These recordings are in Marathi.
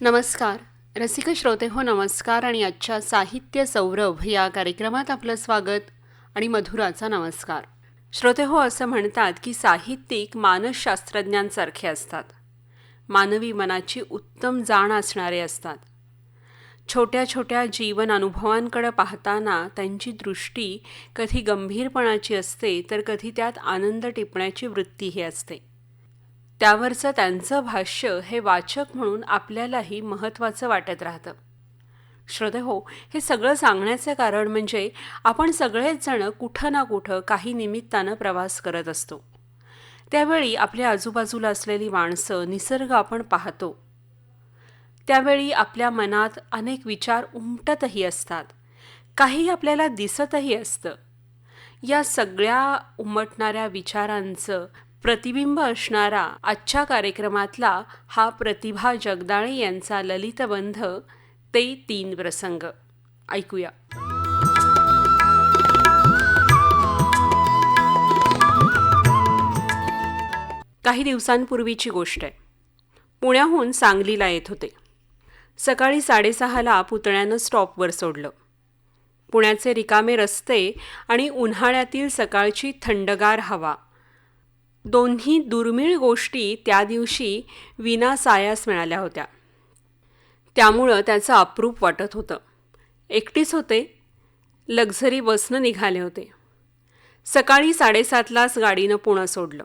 नमस्कार. रसिक श्रोते हो नमस्कार आणि आजच्या साहित्य सौरभ या कार्यक्रमात आपलं स्वागत आणि मधुराचा नमस्कार. श्रोते हो असं म्हणतात की साहित्यिक मानसशास्त्रज्ञांसारखे असतात. मानवी मनाची उत्तम जाण असणारे असतात. छोट्या छोट्या जीवन अनुभवांकडे पाहताना त्यांची दृष्टी कधी गंभीरपणाची असते तर कधी त्यात आनंद टिपण्याची वृत्तीही असते. त्यावरचं त्यांचं भाष्य हे वाचक म्हणून आपल्यालाही महत्त्वाचं वाटत राहतं. श्रोते हो हे सगळं सांगण्याचं कारण म्हणजे आपण सगळेच जण कुठं ना कुठं काही निमित्तानं प्रवास करत असतो. त्यावेळी आपल्या आजूबाजूला असलेली माणसं निसर्ग आपण पाहतो. त्यावेळी आपल्या मनात अनेक विचार उमटतही असतात. काही आपल्याला दिसतही असतं. या सगळ्या उमटणाऱ्या विचारांचं प्रतिबिंब असणारा आजच्या कार्यक्रमातला हा प्रतिभा जगदाळे यांचा ललितबंध ते तीन प्रसंग. ऐकूया. काही दिवसांपूर्वीची गोष्ट आहे. पुण्याहून सांगलीला येत होते. सकाळी साडेसहाला पुतळ्यानं स्टॉपवर सोडलं. पुण्याचे रिकामे रस्ते आणि उन्हाळ्यातील सकाळची थंडगार हवा दोन्ही दुर्मिळ गोष्टी त्या दिवशी विनासायास मिळाल्या होत्या. त्यामुळं त्याचं अप्रूप वाटत होतं. एकटीच होते. लक्झरी बसनं निघाले होते. सकाळी साडेसातलाच गाडीनं पुणं सोडलं.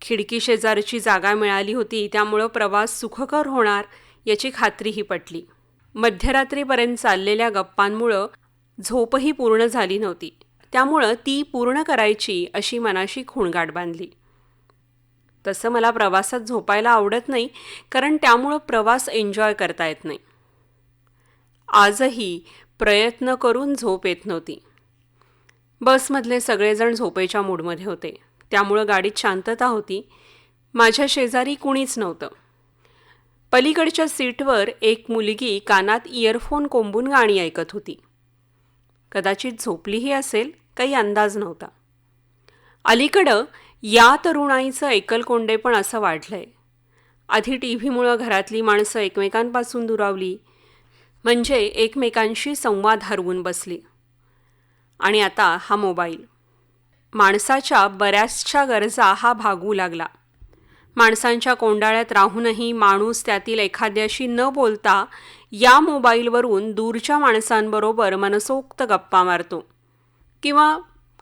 खिडकी शेजारची जागा मिळाली होती त्यामुळं प्रवास सुखकर होणार याची खात्रीही पटली. मध्यरात्रीपर्यंत चाललेल्या गप्पांमुळं झोपही पूर्ण झाली नव्हती. त्यामुळं ती पूर्ण करायची अशी मनाशी खूणगाठ बांधली. तसं मला प्रवासात झोपायला आवडत नाही कारण त्यामुळं प्रवास एन्जॉय करता येत नाही. आजही प्रयत्न करून झोप येत नव्हती. बसमधले सगळेजण झोपेच्या मूडमध्ये होते. त्यामुळं गाडीत शांतता होती. माझ्या शेजारी कुणीच नव्हतं. पलीकडच्या सीटवर एक मुलगी कानात इयरफोन कोंबून गाणी ऐकत होती. कदाचित झोपलीही असेल काही अंदाज नव्हता. अलीकडं या तरुणाईचं एकलकोंडे पण असं वाढलंय. आधी टी व्हीमुळं घरातली माणसं एकमेकांपासून दुरावली म्हणजे एकमेकांशी संवाद हरवून बसली. आणि आता हा मोबाईल. माणसाच्या बऱ्याचशा गरजा हा भागू लागला. माणसांच्या कोंडाळ्यात राहूनही माणूस त्यातील एखाद्याशी न बोलता या मोबाईलवरून दूरच्या माणसांबरोबर मनसोक्त गप्पा मारतो. किंवा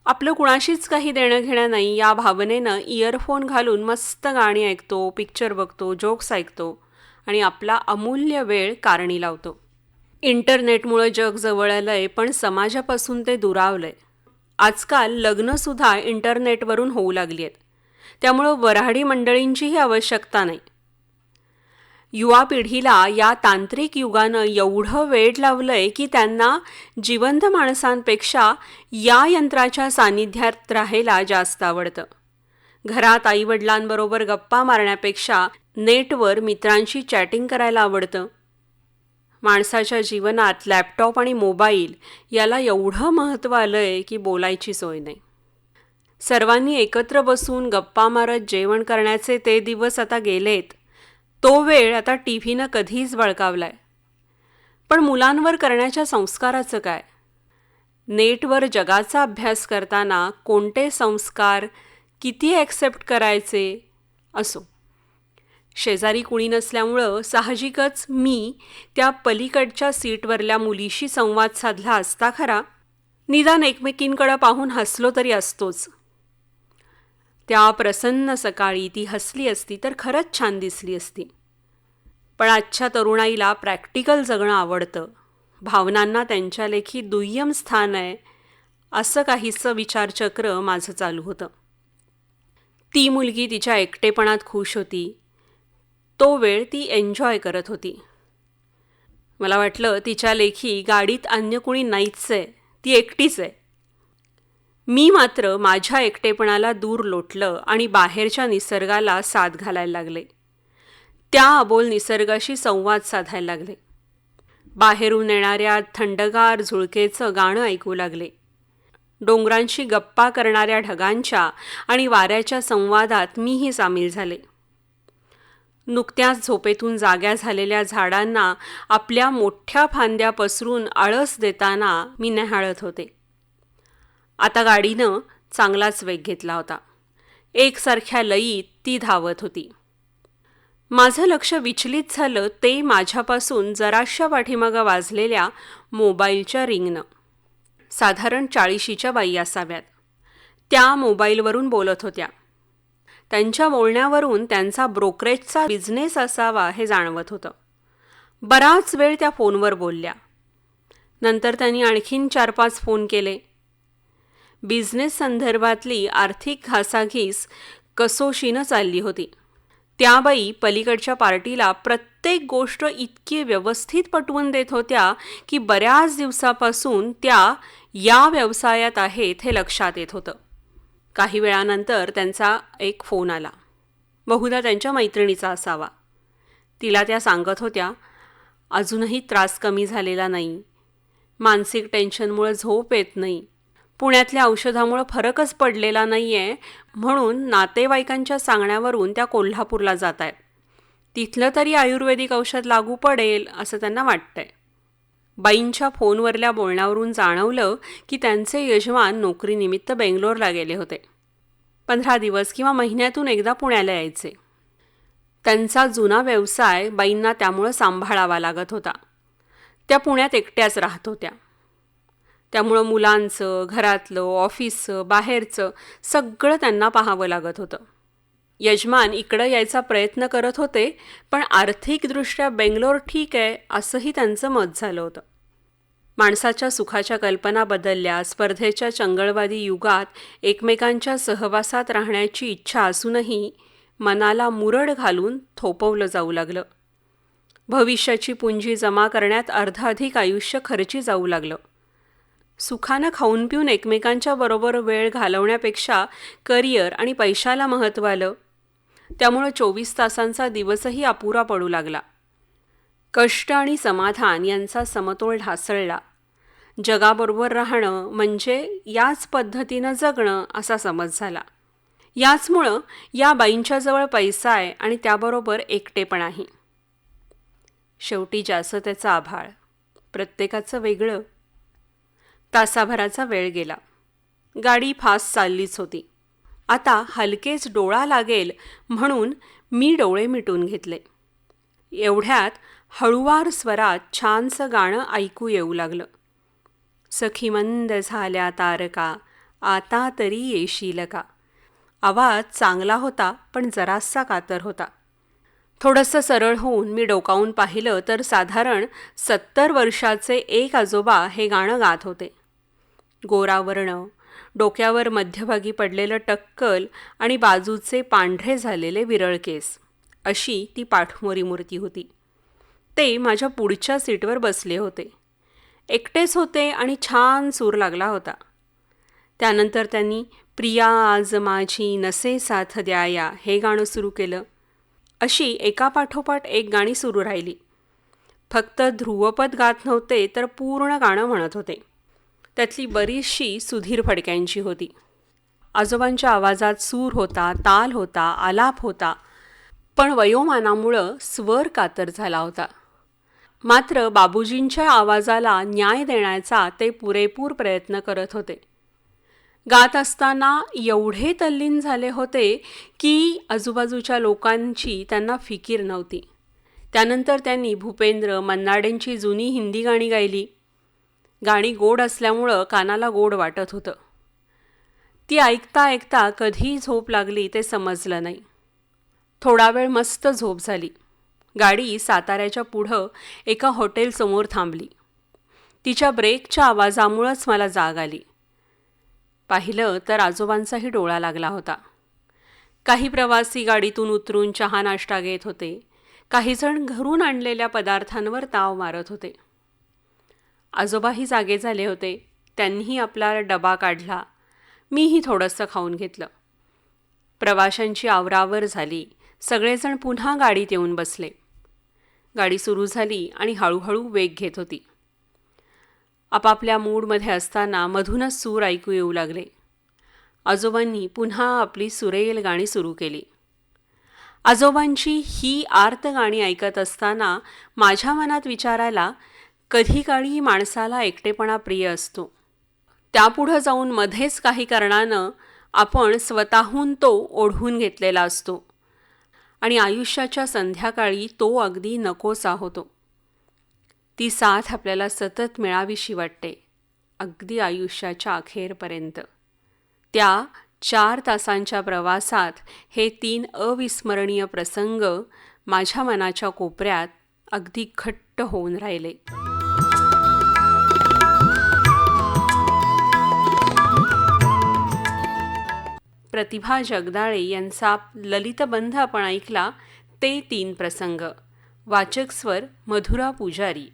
आपलं कुणाशीच काही देणं घेणं नाही या भावनेनं इयरफोन घालून मस्त गाणी ऐकतो पिक्चर बघतो जोक्स ऐकतो आणि आपला अमूल्य वेळ कारणी लावतो. इंटरनेटमुळं जग जवळ आलं आहे पण समाजापासून ते दुरावलं आहे आजकाल लग्नसुद्धा इंटरनेटवरून होऊ लागली आहेत त्यामुळं वऱ्हाडी मंडळींचीही आवश्यकता नाही. युवा पिढीला या तांत्रिक युगानं एवढं वेळ लावलंय की त्यांना जिवंत माणसांपेक्षा या यंत्राच्या सान्निध्यात राहायला जास्त आवडतं. घरात आईवडिलांबरोबर गप्पा मारण्यापेक्षा नेटवर मित्रांशी चॅटिंग करायला आवडतं. माणसाच्या जीवनात लॅपटॉप आणि मोबाईल याला एवढं महत्त्व आलं आहे की बोलायची सोय नाही. सर्वांनी एकत्र बसून गप्पा मारत जेवण करण्याचे ते दिवस आता गेलेत. तो वेळ आता टी व्हीनं कधीच बळकावलाय. पण मुलांवर करण्याच्या संस्काराचं काय? नेटवर जगाचा अभ्यास करताना कोणते संस्कार किती ॲक्सेप्ट करायचे असो. शेजारी कुणी नसल्यामुळं साहजिकच मी त्या पलीकडच्या सीटवरल्या मुलीशी संवाद साधला असता खरा. निदान एकमेकींकडं पाहून हसलो तरी असतोच. त्या प्रसन्न सकाळी ती हसली असती तर खरंच छान दिसली असती. पण आजच्या तरुणाईला प्रॅक्टिकल जगणं आवडतं. भावनांना त्यांच्या लेखी दुय्यम स्थान आहे असं काहीसं विचारचक्र माझं चालू होतं. ती मुलगी तिच्या एकटेपणात खुश होती. तो वेळ ती एन्जॉय करत होती. मला वाटलं तिच्या लेखी गाडीत अन्य कुणी नाहीच आहे ती एकटीच आहे. मी मात्र माझ्या एकटेपणाला दूर लोटलं आणि बाहेरच्या निसर्गाला साथ घालायला लागले. त्या अबोल निसर्गाशी संवाद साधायला लागले. बाहेरून येणाऱ्या थंडगार झुळकेचं गाणं ऐकू लागले. डोंगरांशी गप्पा करणाऱ्या ढगांच्या आणि वाऱ्याच्या संवादात मीही सामील झाले. नुकत्याच झोपेतून जाग्या झालेल्या झाडांना आपल्या मोठ्या फांद्या पसरून आळस देताना मी न्याहाळत होते. आता गाडीनं चांगलाच वेग घेतला होता. एकसारख्या लयीत ती धावत होती. माझं लक्ष विचलित झालं ते माझ्यापासून जराशा पाठीमागं वाजलेल्या मोबाईलच्या रिंगनं. साधारण चाळीशीच्या बाई असाव्यात. त्या मोबाईलवरून बोलत होत्या. त्यांच्या बोलण्यावरून त्यांचा ब्रोकरेजचा बिझनेस असावा हे जाणवत होतं. बराच वेळ त्या फोनवर बोलल्या. नंतर त्यांनी आणखीन चार पाच फोन केले. बिझनेस संदर्भातली आर्थिक घासाघीस कसोशीनं चालली होती. त्याबाई पलीकडच्या पार्टीला प्रत्येक गोष्ट इतकी व्यवस्थित पटवून देत होत्या की बऱ्याच दिवसापासून त्या या व्यवसायात आहेत हे लक्षात येत होतं. काही वेळानंतर त्यांचा एक फोन आला. बहुधा त्यांच्या मैत्रिणीचा असावा. तिला त्या सांगत होत्या अजूनही त्रास कमी झालेला नाही. मानसिक टेन्शनमुळे झोप येत नाही. पुण्यातल्या औषधामुळं फरकच पडलेला नाही आहे म्हणून नातेवाईकांच्या सांगण्यावरून त्या कोल्हापूरला जात आहेत तिथलं तरी आयुर्वेदिक औषध लागू पडेल असं त्यांना वाटतंय. बाईंच्या फोनवरल्या बोलण्यावरून जाणवलं की त्यांचे यजमान नोकरीनिमित्त बेंगलोरला गेले होते. पंधरा दिवस किंवा महिन्यातून एकदा पुण्याला यायचे. त्यांचा जुना व्यवसाय बाईंना त्यामुळं सांभाळावा लागत होता. त्या पुण्यात एकट्याच राहत होत्या. त्यामुळं मुलांचं घरातलं ऑफिसचं बाहेरचं सगळं त्यांना पाहावं लागत होतं. यजमान इकडं यायचा प्रयत्न करत होते पण आर्थिकदृष्ट्या बेंगलोर ठीक आहे असंही त्यांचं मत झालं होतं. माणसाच्या सुखाच्या कल्पना बदलल्या स्पर्धेच्या चंगळवादी युगात एकमेकांच्या सहवासात राहण्याची इच्छा असूनही मनाला मुरड घालून थोपवलं जाऊ लागलं. भविष्याची पुंजी जमा करण्यात अर्धाधिक आयुष्य खर्ची जाऊ लागलं. सुखानं खाऊन पिऊन एकमेकांच्या बरोबर वेळ घालवण्यापेक्षा करिअर आणि पैशाला महत्त्व आलं. त्यामुळं चोवीस तासांचा दिवसही अपुरा पडू लागला. कष्ट आणि समाधान यांचा समतोल ढासळला. जगाबरोबर राहणं म्हणजे याच पद्धतीनं जगणं असा समज झाला. याचमुळं या बाईंच्याजवळ पैसा आहे आणि त्याबरोबर एकटेपणाही. शेवटी जास्त त्याचा आभाळ. प्रत्येकाचं वेगळं. तासाभराचा वेळ गेला. गाडी फास्ट चाललीच होती. आता हलकेच डोळा लागेल म्हणून मी डोळे मिटून घेतले. एवढ्यात हळुवार स्वरात छानसं गाणं ऐकू येऊ लागलं. सखी मंद झाल्या तारका आता तरी येशील का? आवाज चांगला होता पण जरासा कातर होता. थोडंसं सरळ होऊन मी डोकावून पाहिलं तर साधारण सत्तर वर्षाचे एक आजोबा हे गाणं गात होते. गोरावर्ण. डोक्यावर मध्यभागी पडलेलं टक्कल आणि बाजूचे पांढरे झालेले विरळ केस. अशी ती पाठमोरी मूर्ती होती. ते माझ्या पुढच्या सीटवर बसले होते. एकटेच होते आणि छान सूर लागला होता. त्यानंतर त्यांनी प्रिया आज माझी नसे साथ द्याया हे गाणं सुरू केलं. अशी एकापाठोपाठ एक गाणी सुरू राहिली. फक्त ध्रुवपद गात नव्हते तर पूर्ण गाणं म्हणत होते. त्यातली बरीचशी सुधीर फडक्यांची होती. आजोबांच्या आवाजात सूर होता ताल होता आलाप होता पण वयोमानामुळं स्वर कातर झाला होता. मात्र बाबूजींच्या आवाजाला न्याय देण्याचा ते पुरेपूर प्रयत्न करत होते. गात असताना एवढे तल्लीन झाले होते की आजूबाजूच्या लोकांची त्यांना फिकीर नव्हती. त्यानंतर त्यांनी भूपेंद्र मन्नाडेंची जुनी हिंदी गाणी गायली. गाणी गोड असल्यामुळं कानाला गोड वाटत होतं. ती ऐकता ऐकता कधीही झोप लागली ते समजलं नाही. थोडा वेळ मस्त झोप झाली. गाडी साताऱ्याच्या पुढं एका हॉटेलसमोर थांबली. तिच्या ब्रेकच्या आवाजामुळंच मला जाग आली. पाहिलं तर आजोबांचाही डोळा लागला होता. काही प्रवासी गाडीतून उतरून चहा नाश्ता घेत होते. काहीजण घरून आणलेल्या पदार्थांवर ताव मारत होते. आजोबाही जागे झाले होते. त्यांनीही आपला डबा काढला. मीही थोडंसं खाऊन घेतलं. प्रवाशांची आवरावर झाली. सगळेजण पुन्हा गाडीत येऊन बसले. गाडी सुरू झाली आणि हळूहळू वेग घेत होती. आपापल्या मूडमध्ये असताना मधूनच सूर ऐकू येऊ लागले. आजोबांनी पुन्हा आपली सुरेल गाणी सुरू केली. आजोबांची ही आर्त गाणी ऐकत असताना माझ्या मनात विचारायला कधी काळी माणसाला एकटेपणा प्रिय असतो. त्यापुढं जाऊन मध्येच काही कारणानं आपण स्वतःहून तो ओढवून घेतलेला असतो. आणि आयुष्याच्या संध्याकाळी तो अगदी नकोसा होतो. ती साथ आपल्याला सतत मिळावीशी वाटते. अगदी आयुष्याच्या अखेरपर्यंत. त्या चार तासांच्या प्रवासात हे तीन अविस्मरणीय प्रसंग माझ्या मनाच्या कोपऱ्यात अगदी घट्ट होऊन राहिले. प्रतिभा जगदाळे यांचा ललितबंध आपण ऐकला ते तीन प्रसंग. वाचक स्वर मधुरा पुजारी.